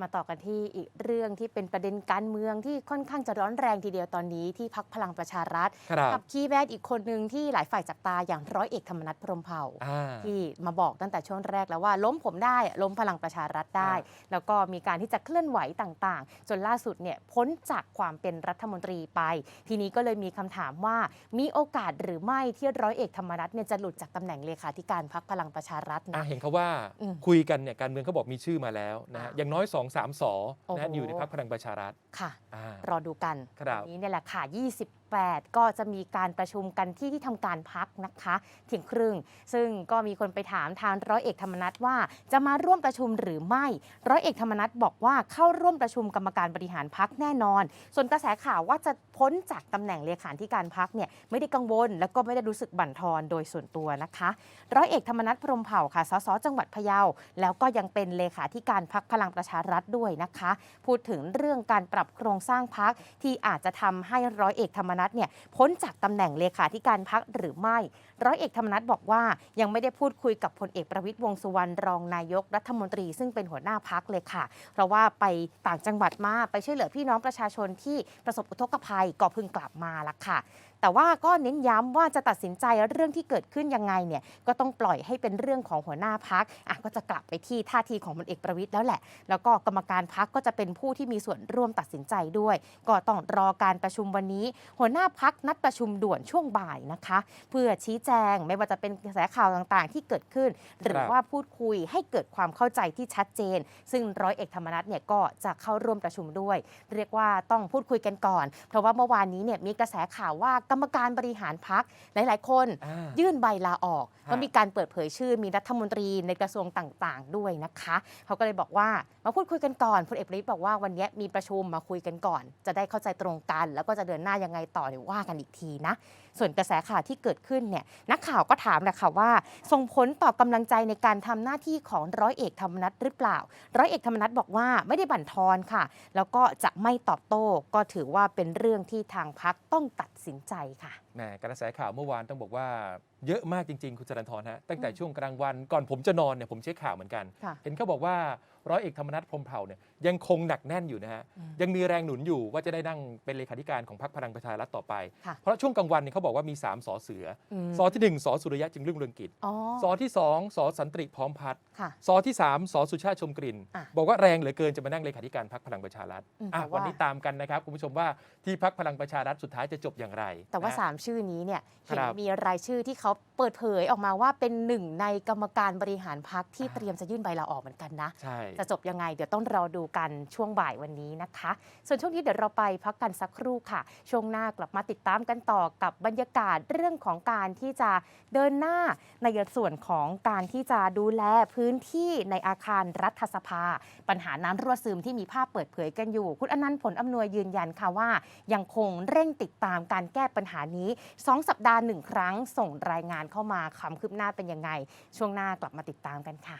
มาต่อกันที่อีกเรื่องที่เป็นประเด็นการเมืองที่ค่อนข้างจะร้อนแรงทีเดียวตอนนี้ที่พักพลังประชารัฐครับกับคีย์แวดอีกคนหนึ่งที่หลายฝ่ายจับตาอย่างร้อยเอกธรรมนัฐพรหมเผ่าอ่า ที่มาบอกตั้งแต่ช่วงแรกแล้วว่าล้มผมได้ล้มพลังประชารัฐได้อ่แล้วก็มีการที่จะเคลื่อนไหวต่างๆ จนล่าสุดเนี่ยพ้นจากความเป็นรัฐมนตรีไป ทีนี้ก็เลยมีคำถามว่ามีโอกาสหรือไม่ที่ร้อยเอกธรรมนัฐเนี่ยจะหลุดจากตำแหน่งเลขาธิการพักพลังประชารัฐอะนะเห็นเขาว่าอืมคุยกันเนี่ยการเมืองเขาบอกมีชื่อมาแล้วนะฮะอ่าอย่างน้อย2อสามสอโอ้โหนะฮะอยู่ในพักพลังประชารัฐค่ะ อ่ารอดูกันครับ วันนี้เนี่ยแหละค่ะ 8 ก็จะมีการประชุมกันที่ที่ทำการพักนะคะเที่ยงครึ่ง ซึ่งก็มีคนไปถามทางร้อยเอกธรรมนัฐว่า จะมาร่วมประชุมหรือไม่ ร้อยเอกธรรมนัฐบอกว่าเข้าร่วมประชุมกรรมการบริหารพักแน่นอน ส่วนกระแสข่าวว่าจะพ้นจากตำแหน่งเลขาธิการพักเนี่ยไม่ได้กังวล แล้วก็ไม่ได้รู้สึกบั่นทอนโดยส่วนตัวนะคะ ร้อยเอกธรรมนัฐพรมเผ่าค่ะสสจังหวัดพะเยาแล้วก็ยังเป็นเลขาธิการพักพลังประชารัฐด้วยนะคะ พูดถึงเรื่องการปรับโครงสร้างพักที่อาจจะทำให้ร้อยเอกธรรมนัฐเนี่ยพ้นจากตำแหน่งเลขาธิการพักหรือไม่ ร้อยเอกธรรมนัฐบอกว่ายังไม่ได้พูดคุยกับพลเอกประวิตยวงสุวรรณรองนายกรัฐมนตรี ซึ่งเป็นหัวหน้าพักเลยค่ะ เพราะว่าไปต่างจังหวัดมาไปช่วยเหลือพี่น้องประชาชนที่ประสบอุทกภัยก็เพิ่งกลับมาละค่ะ แต่ว่าก็เน้นย้ำว่าจะตัดสินใจเรื่องที่เกิดขึ้นยังไงเนี่ยก็ต้องปล่อยให้เป็นเรื่องของหัวหน้าพักอะก็จะกลับไปที่ท่าทีของพลเอกประวิตยแล้วแหละ แล้วก็กรรมการพักก็จะเป็นผู้ที่มีส่วนร่วมตัดสินใจด้วย ก็ต้องรอการประชุมวันนี้ หัวหน้าพักนัดประชุมด่วนช่วงบ่ายนะคะ เพื่อชี้แจงไม่ว่าจะเป็นกระแสข่าวต่างๆ ที่เกิดขึ้น หรือว่าพูดคุยให้เกิดความเข้าใจที่ชัดเจน ซึ่งร้อยเอกธรรมนัฐเนี่ยก็จะเข้าร่วมประชุมด้วย เรียกว่าต้องพูดคุยกันก่อน เพราะว่าเมื่อวานนี้เนี่ยมีกระแสข่าวว่ากรรมการบริหารพักหลาย ๆ คนอ่ายื่นใบลาออกฮะก็มีการเปิดเผยชื่อ มีรัฐมนตรีในกระทรวงต่าง ๆ ด้วยนะคะเขาก็เลยบอกว่ามาพูดคุยกันก่อนพลเอกประวิตยบอกว่าวันนี้มีประชุมมาคุยกันก่อน จะได้เข้าใจตรงกัน แล้วก็จะเดินหน้ายังไงต่อเดี๋ยวว่ากันอีกทีนะส่วนกระแสข่าวที่เกิดขึ้นเนี่ยนักข่าวก็ถามแหละค่ะว่า ส่งผลต่อกำลังใจในการทำหน้าที่ของร้อยเอกธรรมนัฐหรือเปล่า ร้อยเอกธรรมนัฐบอกว่าไม่ได้บั่นทอนค่ะ แล้วก็จะไม่ตอบโต้ก็ถือว่าเป็นเรื่องที่ทางพักต้องตัดสินใจค่ะแหมกระแสข่าวเมื่อวานต้องบอกว่าเยอะมากจริง ๆ คุณจรันทรฮะตั้งแต่ช่วงกลางวันก่อนผมจะนอนเนี่ยผมเช็คข่าวเหมือนกันค่ะเห็นเขาบอกว่า ร้อยเอกธรรมนัฐพรหมเผ่าเนี่ยยังคงหนักแน่นอยู่นะฮะอืมยังมีแรงหนุนอยู่ว่าจะได้นั่งเป็นเลขาธิการของพรรคพลังประชารัฐต่อไป ค่ะเพราะช่วงกลางวันเนี่ยเขาบอกว่ามี 3สอเสือมสอที่1สอสุริยะจึงรุ่งเรืองกิจอ๋อสอที่2สอสันติพร้อมพัฒน์ค่ะ สอที่3สอสุชาติชมกลิ่น อะบอกว่าแรงเหลือเกินจะมานั่งเลขาธิการพรรคพลังประชารัฐอืมอะแต่ว่า วันนี้ตามกันนะครับคุณผู้ชมว่าที่พรรคพลังประชารัฐสุดท้ายจะจบอย่างไรแต่ว่า นะฮะสามชื่อนี้เนี่ยเห็นครับ มีรายชื่อที่เขาเปิดเผยออกมาว่าเป็นหนึ่งในกรรมการบริหารพักที่อ่าเตรียมจะยื่นใบลาออกเหมือนกันนะ ใช่ จะจบยังไงเดี๋ยวต้องรอดูกันช่วงบ่ายวันนี้นะคะ ส่วนช่วงนี้เดี๋ยวเราไปพักกันสักครู่ค่ะ ช่วงหน้ากลับมาติดตามกันต่อกับบรรยากาศเรื่องของการที่จะเดินหน้าในส่วนของการที่จะดูแลพื้นที่ในอาคารรัฐสภา ปัญหาน้ำรั่วซึมที่มีภาพเปิดเผยกันอยู่ คุณอนันต์ผลอำนวยยืนยันค่ะว่า ยังคงเร่งติดตามการแก้ปัญหานี้ 2 สัปดาห์หนึ่งครั้งส่งรายงานเข้ามาความคืบหน้าเป็นยังไง ช่วงหน้ากลับมาติดตามกันค่ะ